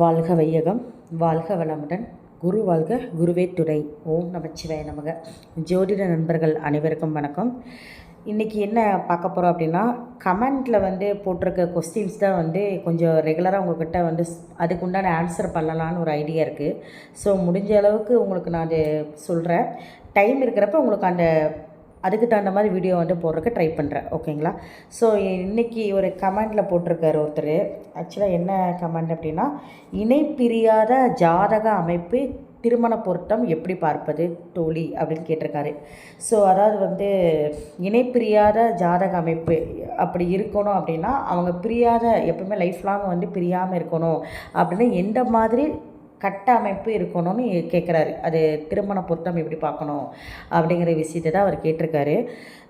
வாழ்க வையகம் வாழ்க வளமுடன். குரு வாழ்க குருவே துணை. ஓம் நமச்சிவாய நமக. ஜோதிட நண்பர்கள் அனைவருக்கும் வணக்கம். இன்றைக்கி என்ன பார்க்க போகிறோம் அப்படின்னா கமெண்ட்டில் வந்து போட்டிருக்க கொஸ்டின்ஸ் தான் வந்து கொஞ்சம் ரெகுலராக உங்கள்கிட்ட வந்து அதுக்குண்டான அதுக்கு உண்டான ஆன்சர் பண்ணலான்னு ஒரு ஐடியா இருக்குது ஸோ முடிஞ்ச அளவுக்கு உங்களுக்கு நான் அது சொல்கிறேன் டைம் இருக்கிறப்ப உங்களுக்கு அந்த அதுக்கு தகுந்த மாதிரி வீடியோ வந்து போடுறதுக்கு ட்ரை பண்ணுறேன் ஓகேங்களா ஸோ இன்றைக்கி ஒரு கமெண்டில் போட்டிருக்காரு ஒருத்தர். ஆக்சுவலாக என்ன கமெண்ட் அப்படின்னா இணைப்பிரியாத ஜாதக அமைப்பு திருமண பொருத்தம் எப்படி பார்ப்பது தோழி? அப்படின்னு கேட்டிருக்காரு. ஸோ அதாவது வந்து இணைப்பிரியாத ஜாதக அமைப்பு அப்படி இருக்கணும் அப்படின்னா அவங்க பிரியாத எப்பவுமே லைஃப் லாங் வந்து பிரியாமல் இருக்கணும். அப்படின்னு எந்த மாதிரி கட்டமைப்பு இருக்கணும்னு கேட்குறாரு அது திருமண பொருத்தம் எப்படி பார்க்கணும் அப்படிங்கிற விஷயத்தை தான் அவர் கேட்டிருக்காரு.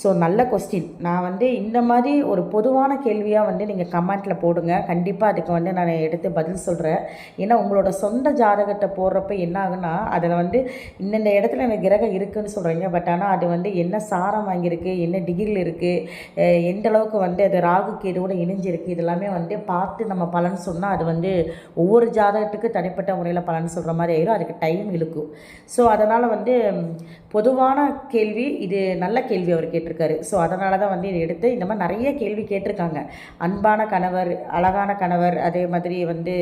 ஸோ நல்ல கொஸ்டின் நான் வந்து இந்த மாதிரி ஒரு பொதுவான கேள்வியாக வந்து நீங்கள் கமெண்ட்டில் போடுங்க. கண்டிப்பாக அதுக்கு வந்து நான் எடுத்து பதில் சொல்கிறேன் ஏன்னா உங்களோட சொந்த ஜாதகத்தை போடுறப்ப என்ன ஆகுன்னா அதில் வந்து இந்தந்த இடத்துல எனக்கு கிரகம் இருக்குதுன்னு சொல்கிறீங்க பட் ஆனால் அது வந்து என்ன சாரம் வாங்கியிருக்கு என்ன டிகிரியில் இருக்குது எந்த அளவுக்கு வந்து அது ராகு கேதுவோடு இணைஞ்சிருக்கு இதெல்லாமே வந்து பார்த்து நம்ம பலன் சொன்னால் அது வந்து ஒவ்வொரு ஜாதகத்துக்கு தனிப்பட்ட முறையில் பலன் சொல்கிற மாதிரி ஆயிரும். அதுக்கு டைம் இழுக்கும். ஸோ அதனால் வந்து பொதுவான கேள்வி இது நல்ல கேள்வி அவர் கேட்டிருக்காரு. ஸோ அதனால தான் வந்து இதை எடுத்து இந்த மாதிரி நிறைய கேள்வி கேட்டிருக்காங்க. அன்பான கணவர் அழகான கணவர் அதே மாதிரி வந்து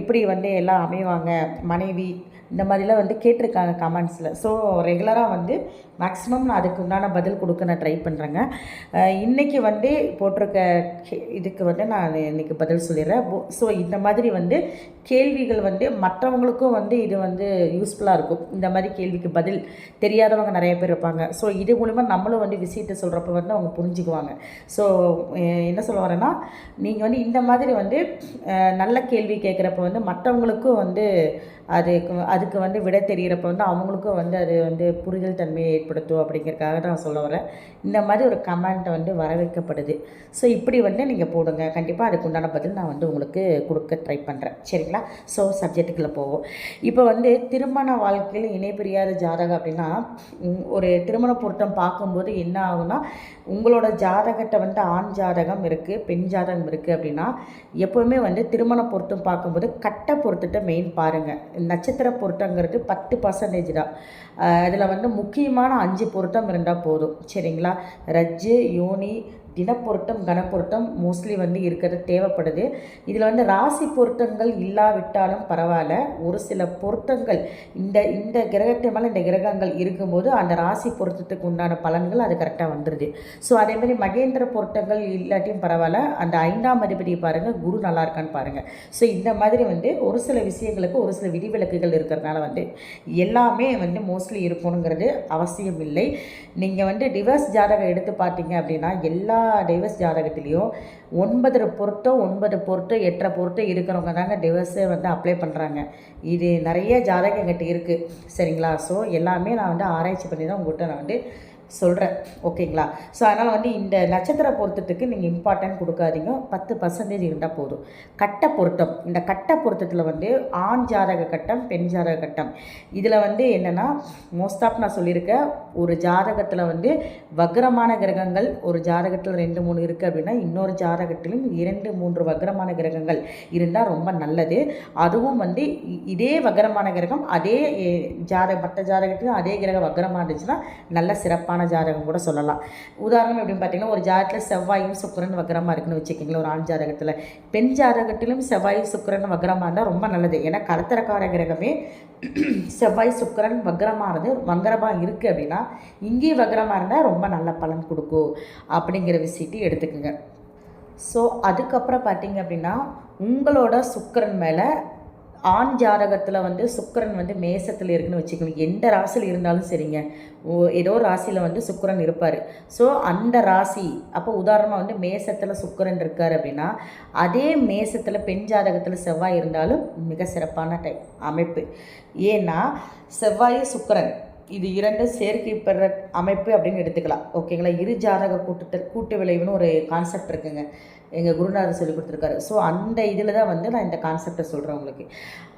எப்படி வந்து எல்லாம் அமைவாங்க மனைவி இந்த மாதிரிலாம் வந்து கேட்டிருக்காங்க கமெண்ட்ஸில் ஸோ ரெகுலராக வந்து மேக்ஸிமம் நான் அதுக்கு உண்டான பதில் கொடுக்க நான் ட்ரை பண்ணுறேங்க இன்றைக்கி வந்து போட்டிருக்க இதுக்கு வந்து நான் இன்றைக்கி பதில் சொல்லிடுறேன். ஸோ இந்த மாதிரி வந்து கேள்விகள் வந்து மற்றவங்களுக்கும் வந்து இது வந்து யூஸ்ஃபுல்லாக இருக்கும். இந்த மாதிரி கேள்விக்கு பதில் தெரியாதவங்க நிறைய பேர் இருப்பாங்க. ஸோ இது மூலிமா நம்மளும் வந்து விஷயத்தை சொல்கிறப்ப வந்து அவங்க புரிஞ்சுக்குவாங்க. ஸோ என்ன சொல்ல வரேன்னா நீங்கள் வந்து இந்த மாதிரி வந்து நல்ல கேள்வி கேட்குறப்ப வந்து மற்றவங்களுக்கும் வந்து அதுக்கு அதுக்கு வந்து விட தெரிகிறப்ப வந்து அவங்களுக்கும் வந்து அது வந்து புரிதல் தன்மையை ஏற்படுத்தும் அப்படிங்கிறதுக்காக நான் சொல்ல வரேன். இந்த மாதிரி ஒரு கமெண்ட்டை வந்து வரவேற்கப்படுது. ஸோ இப்படி வந்து நீங்கள் போடுங்க. கண்டிப்பாக அதுக்கு உண்டான பதில் நான் வந்து உங்களுக்கு கொடுக்க ட்ரை பண்ணுறேன் சரிங்களா? ஸோ சப்ஜெக்ட்டுக்குள்ளே போவோம். இப்போ வந்து திருமண வாழ்க்கையில் இணை பிரியாத ஜாதகம் அப்படின்னா ஒரு திருமண பொருத்தம் பார்க்கும்போது என்ன ஆகும்னா உங்களோட ஜாதகத்தை வந்து ஆண் ஜாதகம் இருக்குது பெண் ஜாதகம் இருக்குது அப்படின்னா எப்போவுமே வந்து திருமண பொருத்தம் பார்க்கும்போது கட்ட பொருத்தத்தை மெயின் பாருங்கள் நட்சத்திர பொருட்டங்கிறது பத்து பர்சன்டேஜ் தான். அதில் வந்து முக்கியமான அஞ்சு பொருட்டம் இருந்தால் போதும். சரிங்களா? ரஜ்ஜு யோனி தினப்பொருட்டம் கனப்பொருட்டம் மோஸ்ட்லி வந்து இருக்கிறது தேவைப்படுது. இதில் வந்து ராசி பொருத்தங்கள் இல்லாவிட்டாலும் பரவாயில்ல. ஒரு சில பொருத்தங்கள் இந்த இந்த கிரகத்தை மேலே இந்த கிரகங்கள் இருக்கும்போது அந்த ராசி பொருத்தத்துக்கு உண்டான பலன்கள் அது கரெக்டாக வந்துடுது ஸோ அதே மாதிரி மகேந்திர பொருத்தங்கள் இல்லாட்டியும் பரவாயில்ல. அந்த ஐந்தாம் அதிபதியை பாருங்கள் குரு நல்லா இருக்கான்னு பாருங்கள் ஸோ இந்த மாதிரி வந்து ஒரு சில விஷயங்களுக்கு ஒரு சில விதிவிலக்குகள் இருக்கிறதுனால வந்து எல்லாமே வந்து மோஸ்ட்லி இருக்கணுங்கிறது அவசியம் இல்லை நீங்கள் வந்து டிவர்ஸ் ஜாதகம் எடுத்து பார்த்தீங்க அப்படின்னா எல்லா டைவர்ஸ் ஜாதகத்துலேயும் ஒன்பதரை பொருத்தம் ஒன்பது பொருத்தம் எட்டரை பொருத்தம் இருக்கிறவங்க தாங்க டிவர்ஸே வந்து அப்ளை பண்ணுறாங்க இது நிறைய ஜாதகம் எங்கிட்ட இருக்குது சரிங்களா? ஸோ எல்லாமே நான் வந்து ஆராய்ச்சி பண்ணி தான் உங்கள்கிட்ட நான் வந்து சொல்கிறேன் ஓகேங்களா? ஸோ அதனால் வந்து இந்த நட்சத்திர பொருத்தத்துக்கு நீங்கள் இம்பார்ட்டன்ட் கொடுக்காதீங்க. பத்து பர்சன்டேஜ் இருந்தால் போதும். கட்ட பொருத்தம். இந்த கட்ட பொருத்தத்தில் வந்து ஆண் ஜாதக கட்டம் பெண் ஜாதக கட்டம். இதில் வந்து என்னென்னா மோஸ்ட் ஆஃப் நான் சொல்லியிருக்கேன் ஒரு ஜாதகத்தில் வந்து வக்ரமான கிரகங்கள் ஒரு ஜாதகத்தில் ரெண்டு மூணு இருக்குது அப்படின்னா இன்னொரு ஜாதகத்திலும் இரண்டு மூன்று வக்ரமான கிரகங்கள் இருந்தால் ரொம்ப நல்லது. அதுவும் வந்து இதே வக்ரமான கிரகம் அதே ஜாதக மற்ற ஜாதகத்திலும் அதே கிரகம் வக்ரமாக இருந்துச்சுன்னா நல்ல சிறப்பான ஜாதகம் கூட சொல்லலாம். உதாரணம் எப்படின்னு பார்த்தீங்கன்னா ஒரு ஜாதகத்தில் செவ்வாயும் சுக்கரன் வக்ரமாக இருக்குன்னு வச்சுக்கிங்களேன். ஒரு ஆண் ஜாதகத்தில். பெண் ஜாதகத்திலும் செவ்வாய் சுக்கரன் வக்ரமாக இருந்தால் ரொம்ப நல்லது. ஏன்னா கலத்தரக்கார கிரகமே செவ்வாய் சுக்கிரன் வக்ரமானது வங்கரமாக இருக்குது அப்படின்னா இங்கே வக்ரமாக இருந்தால் ரொம்ப நல்ல பலன் கொடுக்கும் அப்படிங்கிற விஷயத்தை எடுத்துக்கோங்க. ஸோ அதுக்கப்புறம் பார்த்தீங்க அப்படின்னா உங்களோட சுக்கரன் மேலே ஆண் ஜாதகத்தில் வந்து சுக்கரன் வந்து மேசத்தில் இருக்குன்னு வச்சுக்கோங்க. எந்த ராசியில் இருந்தாலும் சரிங்க. ஓ ஏதோ ராசியில் வந்து சுக்கரன் இருப்பார். ஸோ அந்த ராசி அப்போ உதாரணமாக வந்து மேசத்தில் சுக்கரன் இருக்கார் அப்படின்னா அதே மேசத்தில் பெண் ஜாதகத்தில் செவ்வாய் இருந்தாலும் மிக சிறப்பான டைப் அமைப்பு. ஏன்னா செவ்வாய் சுக்கரன். இது இரண்டு சேர்க்கை பெற அமைப்பு அப்படின்னு எடுத்துக்கலாம். ஓகேங்களா? இரு ஜாதக கூட்டத்தில் கூட்டு விளைவுன்னு ஒரு கான்செப்ட் இருக்குங்க. எங்கள் குருநாதர் சொல்லி கொடுத்துருக்காரு. ஸோ அந்த இதில் தான் வந்து நான் இந்த கான்செப்டை சொல்கிறேன் உங்களுக்கு.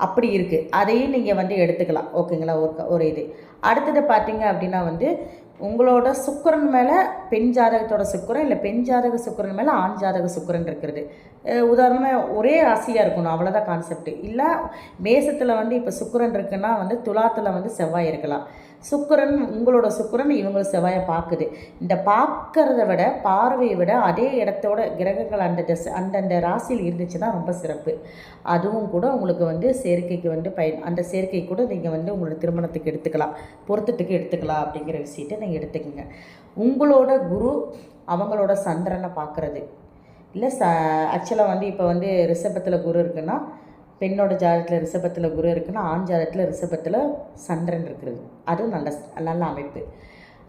அப்படி இருக்குது அதையும் நீங்கள் வந்து எடுத்துக்கலாம். ஓகேங்களா ஒரு ஒரு இது. அடுத்தது பார்த்தீங்க அப்படின்னா வந்து உங்களோட சுக்கரன் மேலே பெண் ஜாதகத்தோட சுக்கிரன் இல்லை பெண் ஜாதக சுக்கரன் மேலே ஆண் ஜாதக சுக்கிரன் இருக்கிறது. உதாரணமாக ஒரே ராசியாக இருக்கணும் அவ்வளோதான் கான்செப்ட் இல்லை மேசத்தில் வந்து இப்போ சுக்கிரன் இருக்குன்னா வந்து துலாத்தில் வந்து செவ்வாய் இருக்கலாம். சுக்கிரன் உங்களோட சுக்கிரன் இவங்கள செவ்வாயை பார்க்குது. இந்த பார்க்கறத விட பார்வையை விட அதே இடத்தோட கிரகங்கள் அந்த திசை அந்தந்த ராசியில் இருந்துச்சுன்னா ரொம்ப சிறப்பு. அதுவும் கூட உங்களுக்கு வந்து சேர்க்கைக்கு வந்து பயன் அந்த சேர்க்கை கூட நீங்கள் வந்து உங்களோட திருமணத்துக்கு எடுத்துக்கலாம் பொருத்தத்துக்கு எடுத்துக்கலாம் அப்படிங்கிற விஷயத்தை நீங்கள் எடுத்துக்கோங்க. உங்களோட குரு அவங்களோட சந்திரனை பார்க்குறது. இல்லை ச ஆக்சுவலாக வந்து இப்போ வந்து ரிஷபத்தில் குரு இருக்குன்னா பெண்ணோட ஜாதகத்தில் ரிஷபத்தில் குரு இருக்குன்னா ஆண் ஜாதகத்தில் ரிஷபத்தில் சந்திரன் இருக்கிறது. அதுவும் நல்ல நல்ல அமைப்பு.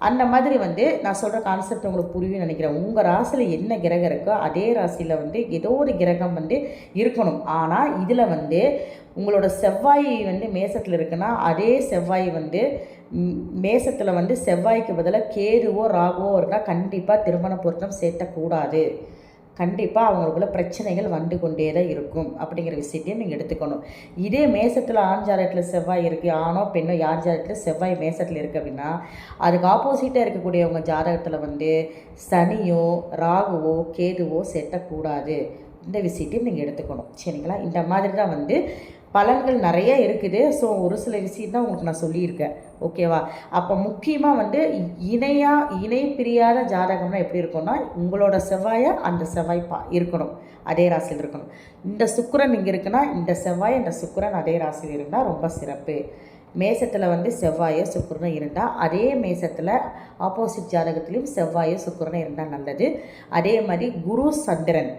அந்த மாதிரி வந்து நான் சொல்கிற கான்செப்ட் உங்களுக்கு புரியும் நினைக்கிறேன். உங்கள் ராசியில் என்ன கிரகம் இருக்கோ அதே ராசியில் வந்து ஏதோ ஒரு கிரகம் வந்து இருக்கணும். ஆனால் இதில் வந்து உங்களோட செவ்வாய் வந்து மேசத்தில் இருக்குன்னா அதே செவ்வாய் வந்து மேசத்தில் வந்து செவ்வாய்க்கு பதிலாக கேதுவோ ராகுவோ இருந்தால் கண்டிப்பாக திருமண பொருத்தம் சேர்த்தக்கூடாது. கண்டிப்பாக அவங்களுக்குள்ள பிரச்சனைகள் வந்து கொண்டே தான் இருக்கும் அப்படிங்கிற விஷயத்தையும் நீங்கள் எடுத்துக்கணும். இதே மேசத்தில் ஆண் ஜாதகத்தில் செவ்வாய் இருக்குது ஆணோ பெண்ணோ யார் ஜாதகத்தில் செவ்வாய் மேசத்தில் இருக்குது அப்படின்னா அதுக்கு ஆப்போசிட்டாக இருக்கக்கூடியவங்க ஜாதகத்தில் வந்து சனியோ ராகுவோ கேதுவோ செட்டக்கூடாது இந்த விஷயத்தையும் நீங்கள் எடுத்துக்கணும். சரிங்களா? இந்த மாதிரி தான் வந்து பலன்கள் நிறைய இருக்குது. ஸோ ஒரு சில விஷயம் தான் உங்களுக்கு நான் சொல்லியிருக்கேன். ஓகேவா அப்போ முக்கியமாக வந்து இணையாக இணை பிரியாத ஜாதகம்னா எப்படி இருக்கும்னா உங்களோட செவ்வாயை அந்த செவ்வாய் பா இருக்கணும். அதே ராசியில் இருக்கணும். இந்த சுக்கரன் இங்கே இருக்குன்னா இந்த செவ்வாய் இந்த சுக்கரன் அதே ராசியில் இருந்தால் ரொம்ப சிறப்பு. மேசத்தில் வந்து செவ்வாயோ சுக்கிரனும் இருந்தால் அதே மேசத்தில் ஆப்போசிட் ஜாதகத்துலேயும் செவ்வாயோ சுக்கிரனும் இருந்தால் நல்லது. அதே மாதிரி குரு சந்திரன்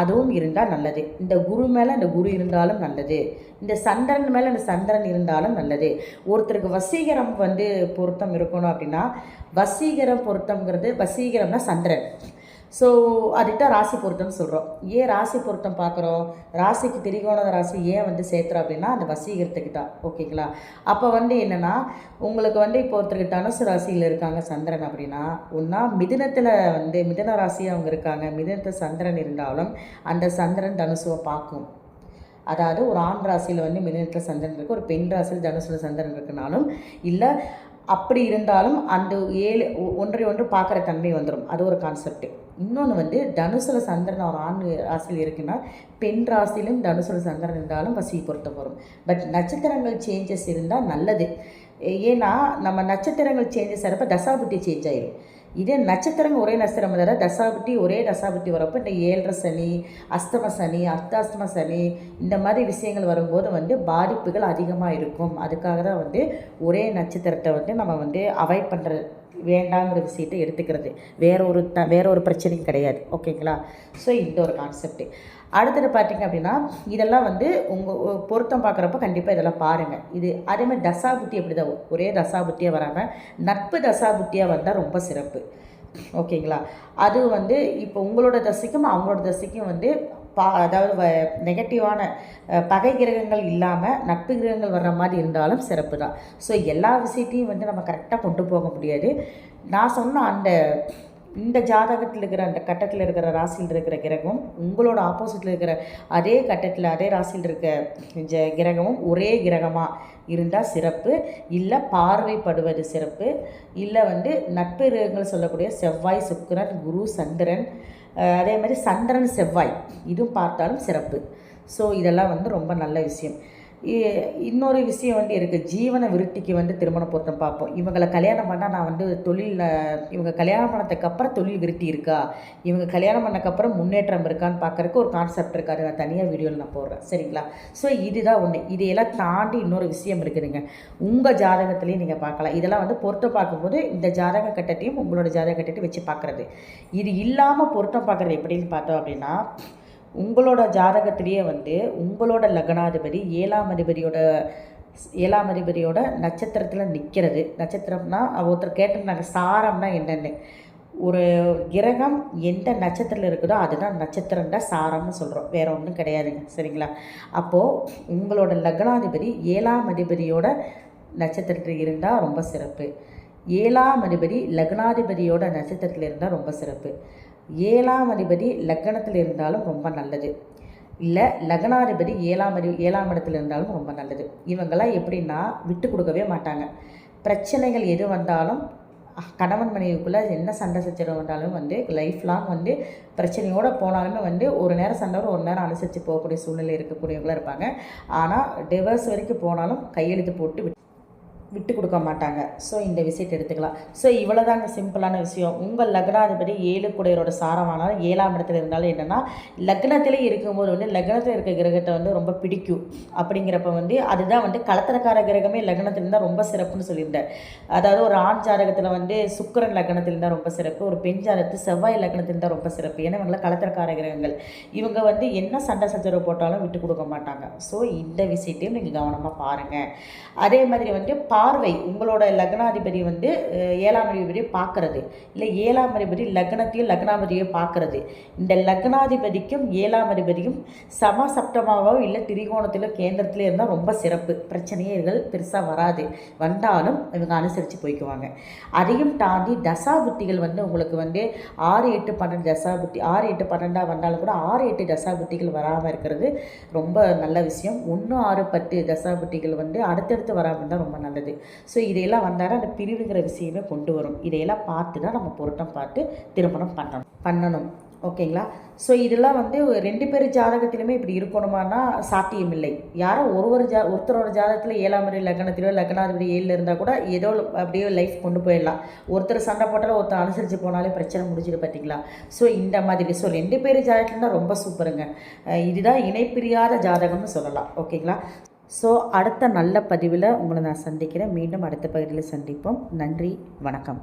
அதுவும் இருந்தால் நல்லது. இந்த குரு மேலே இந்த குரு இருந்தாலும் நல்லது. இந்த சந்திரன் மேலே இந்த சந்திரன் இருந்தாலும் நல்லது. ஒருத்தருக்கு வசீகரம் வந்து பொருத்தம் இருக்கணும் அப்படின்னா வசீகரம் பொருத்தம்ங்கிறது வசீகரம்னா சந்திரன். ஸோ அதுதான் ராசி பொருத்தம்னு சொல்கிறோம் ஏன் ராசி பொருத்தம் பார்க்குறோம் ராசிக்கு திரிகோண ராசி ஏன் வந்து சேர்த்துறோம் அப்படின்னா அந்த வசீகரத்துக்கு தான் ஓகேங்களா? அப்போ வந்து என்னென்னா உங்களுக்கு வந்து இப்போ ஒருத்தருக்கு தனுசு ராசியில் இருக்காங்க சந்திரன் அப்படின்னா ஒன்றா மிதினத்தில் வந்து மிதன ராசி அவங்க இருக்காங்க. மிதனத்தில் சந்திரன் இருந்தாலும் அந்த சந்திரன் தனுசுவை பார்க்கும். அதாவது ஒரு ஆண் ராசியில் வந்து மிதனத்தில் சந்திரன் இருக்குது ஒரு பெண் ராசியில் தனுசில் சந்திரன் இருக்குனாலும் இல்லை அப்படி இருந்தாலும் அந்த ஏழு ஒ- ஒன்றை ஒன்று பார்க்குற தன்மை வந்துடும் அது ஒரு கான்செப்ட் இன்னொன்று வந்து தனுசுல சந்திரன் ஒரு ஆண் ராசியில் இருக்குன்னா பெண் ராசியிலும் தனுசுல சந்திரன் இருந்தாலும் பசி பொருத்தம் வரும். பட் நட்சத்திரங்கள் சேஞ்சஸ் இருந்தால் நல்லது. ஏன்னா நம்ம நட்சத்திரங்கள் சேஞ்சஸ் ஆகிறப்ப தசாபுட்டி சேஞ்ச் ஆயிடும் இதே நட்சத்திரங்கள் ஒரே நட்சத்திரம் வந்தால் தசாபுட்டி ஒரே தசாபுட்டி வரப்போ இந்த ஏழரை சனி அஸ்தம சனி அர்த்தாஸ்தம சனி இந்த மாதிரி விஷயங்கள் வரும்போது வந்து பாதிப்புகள் அதிகமாக இருக்கும். அதுக்காக தான் வந்து ஒரே நட்சத்திரத்தை வந்து நம்ம வந்து அவாய்ட் பண்ணுறது வேண்டாங்கிற விஷயத்தை எடுத்துக்கிறது. வேற ஒரு த வேற ஒரு பிரச்சனையும் கிடையாது. ஓகேங்களா? ஸோ இந்த ஒரு கான்செப்ட் அடுத்தது பார்த்திங்க அப்படின்னா இதெல்லாம் வந்து உங்கள் பொருத்தம் பார்க்குறப்ப கண்டிப்பாக இதெல்லாம் பாருங்கள் இது அதேமாதிரி தசா தசாபுத்தி எப்படி தான் ஒரே தசாபுத்தியாக வராமல் நட்பு தசாபுத்தியாக வந்தால் ரொம்ப சிறப்பு. ஓகேங்களா? அது வந்து இப்போ உங்களோட தசைக்கும் அவங்களோட தசைக்கும் வந்து பா அதாவது வ நெகட்டிவான பகை கிரகங்கள் இல்லாமல் நட்பு கிரகங்கள் வர்ற மாதிரி இருந்தாலும் சிறப்பு தான் ஸோ எல்லா விஷயத்தையும் வந்து நம்ம கரெக்டாக கொண்டு போக முடியாது. நான் சொன்ன அந்த இந்த ஜாதகத்தில் இருக்கிற அந்த கட்டத்தில் இருக்கிற ராசியில் இருக்கிற கிரகம் உங்களோட ஆப்போசிட்டில் இருக்கிற அதே கட்டத்தில் அதே ராசியில் இருக்க ஜ கிரகமும் ஒரே கிரகமாக இருந்தால் சிறப்பு. இல்லை பார்வைப்படுவது சிறப்பு. இல்லை வந்து நட்பிரகங்கள் சொல்லக்கூடிய செவ்வாய் சுக்கரன் குரு சந்திரன் அதே மாதிரி சந்திரன் செவ்வாய் இதுவும் பார்த்தாலும் சிறப்பு. ஸோ இதெல்லாம் வந்து ரொம்ப நல்ல விஷயம். இன்னொரு விஷயம் வந்து இருக்குது ஜீவன விருத்திக்கு வந்து திருமண பொருத்தம் பார்ப்போம். இவங்களை கல்யாணம் பண்ணால் நான் வந்து தொழிலில் இவங்க கல்யாணம் பண்ணதுக்கப்புறம் தொழில் விருத்தி இருக்கா? இவங்க கல்யாணம் பண்ணக்கப்புறம் முன்னேற்றம் இருக்கான்னு பார்க்கறதுக்கு ஒரு கான்செப்ட் இருக்காது. நான் தனியாக வீடியோவில் நான் போடுறேன். சரிங்களா? ஸோ இதுதான் ஒன்று இதையெல்லாம் தாண்டி இன்னொரு விஷயம் இருக்குதுங்க. உங்கள் ஜாதகத்துலேயும் நீங்கள் பார்க்கலாம். இதெல்லாம் வந்து பொருத்தம் பார்க்கும்போது இந்த ஜாதக கட்டத்தையும் உங்களோட ஜாதக கட்டத்தையும் வச்சு பார்க்குறது. இது இல்லாமல் பொருத்தம் பார்க்குறது எப்படின்னு பார்த்தோம் அப்படின்னா உங்களோட ஜாதகத்திலேயே வந்து உங்களோட லக்னாதிபதி ஏழாம் அதிபதியோட ஏழாம் அதிபதியோட நட்சத்திரத்தில் நிற்கிறது நட்சத்திரம்னா ஒருத்தர் கேட்டிருந்தாங்க சாரம்னா என்னென்னு. ஒரு கிரகம் எந்த நட்சத்திரத்தில் இருக்குதோ அதுதான் நட்சத்திரம் சாரம்னு சொல்கிறோம் வேறு ஒன்றும் கிடையாதுங்க. சரிங்களா? அப்போது உங்களோட லக்னாதிபதி ஏழாம் அதிபதியோட நட்சத்திரத்தில் இருந்தால் ரொம்ப சிறப்பு. ஏழாம் அதிபதி லக்னாதிபதியோட நட்சத்திரத்தில் இருந்தால் ரொம்ப சிறப்பு. ஏழாம் அதிபதி லக்னத்தில் இருந்தாலும் ரொம்ப நல்லது. இல்லை லக்னாதிபதி ஏழாம் அதி ஏழாம் இடத்துல இருந்தாலும் ரொம்ப நல்லது. இவங்கெல்லாம் எப்படின்னா விட்டு கொடுக்கவே மாட்டாங்க. பிரச்சனைகள் எது வந்தாலும் கணவன் மனைவிக்குள்ளே என்ன சண்டை சச்சரவு வந்தாலும் வந்து லைஃப் லாங் வந்து பிரச்சனையோடு போனாலுமே வந்து ஒரு நேரம் சண்டை ஒரு நேரம் அனுசரித்து போகக்கூடிய சூழ்நிலை இருக்கக்கூடியவங்களாக இருப்பாங்க. ஆனால் டிவர்ஸ் வரைக்கும் போனாலும் கையெழுத்து போட்டு விட்டு கொடுக்க மாட்டாங்க. ஸோ இந்த விஷயத்தை எடுத்துக்கலாம். ஸோ இவ்வளோதாங்க சிம்பிளான விஷயம். உங்கள் லக்னாதிபதி ஏழு குடையரோட சாரமானாலும் ஏழாம் இடத்துல இருந்தாலும் என்னென்னா லக்னத்திலே இருக்கும்போது வந்து லக்னத்தில் இருக்க கிரகத்தை வந்து ரொம்ப பிடிக்கும். அப்படிங்கிறப்ப வந்து அதுதான் வந்து கலத்திரக்கார கிரகமே லக்னத்தில் இருந்தால் ரொம்ப சிறப்புன்னு சொல்லியிருந்தேன் அதாவது ஒரு ஆண் ஜாதகத்தில் வந்து சுக்கரன் லக்னத்தில் இருந்தால் ரொம்ப சிறப்பு ஒரு பெண் ஜாதகத்து செவ்வாய் லக்னத்தில் இருந்தால் ரொம்ப சிறப்பு. ஏன்னா இவங்களை கலத்திரக்கார கிரகங்கள். இவங்க வந்து என்ன சண்டை சச்சரவு போட்டாலும் விட்டு கொடுக்க மாட்டாங்க. ஸோ இந்த விஷயத்தையும் நீங்கள் கவனமாக பாருங்கள் அதே மாதிரி வந்து பா பார்வை உங்களோட லக்னாதிபதி வந்து ஏழாம் அதிபதியை பார்க்கறது. இல்லை ஏழாம் அதிபதி லக்னத்தையும் லக்னாதிபதியை பார்க்கறது. இந்த லக்னாதிபதிக்கும் ஏழாம் அதிபதியும் சம சப்தமாவோ இல்லை திரிகோணத்திலோ கேந்திரத்திலோ இருந்தால் ரொம்ப சிறப்பு. பிரச்சனையே பிரச்சனைகள் பெருசாக வராது. வந்தாலும் இவங்க அனுசரித்து போய்க்குவாங்க. அதையும் தாண்டி தசாபுத்திகள் வந்து உங்களுக்கு வந்து ஆறு எட்டு பன்னெண்டு தசாபுத்தி ஆறு எட்டு பன்னெண்டாக வந்தாலும் கூட ஆறு எட்டு தசாபுத்திகள் வராமல் இருக்கிறது ரொம்ப நல்ல விஷயம். ஒன்று ஆறு பத்து தசாபுத்திகள் வந்து அடுத்தடுத்து வராமல் இருந்தால் ரொம்ப நல்லது. வருது ஸோ இதையெல்லாம் வந்தாலும் அந்த பிரிவுங்கிற விஷயமே கொண்டு வரும். இதையெல்லாம் பார்த்து தான் நம்ம பொருத்தம் பார்த்து திருமணம் பண்ணணும். பண்ணணும். ஓகேங்களா? ஸோ இதெல்லாம் வந்து ரெண்டு பேர் ஜாதகத்திலுமே இப்படி இருக்கணுமானா சாத்தியம் இல்லை யாரோ ஒரு ஒரு ஜா ஒருத்தரோட ஜாதகத்தில் ஏழாம் முறை லக்னத்திலோ லக்னாதிபதி ஏழில் இருந்தால் கூட ஏதோ அப்படியே லைஃப் கொண்டு போயிடலாம். ஒருத்தர் சண்டை போட்டாலும் ஒருத்தர் அனுசரித்து போனாலே பிரச்சனை முடிஞ்சிடும் பார்த்தீங்களா ஸோ இந்த மாதிரி. ஸோ ரெண்டு பேர் ஜாதகத்தில் ரொம்ப சூப்பருங்க இதுதான் இணைப்பிரியாத ஜாதகம்னு சொல்லலாம். ஓகேங்களா? ஸோ அடுத்த நல்ல பதிவில் உங்களை நான் சந்திக்கிறேன். மீண்டும் அடுத்த பகுதியில் சந்திப்போம். நன்றி வணக்கம்.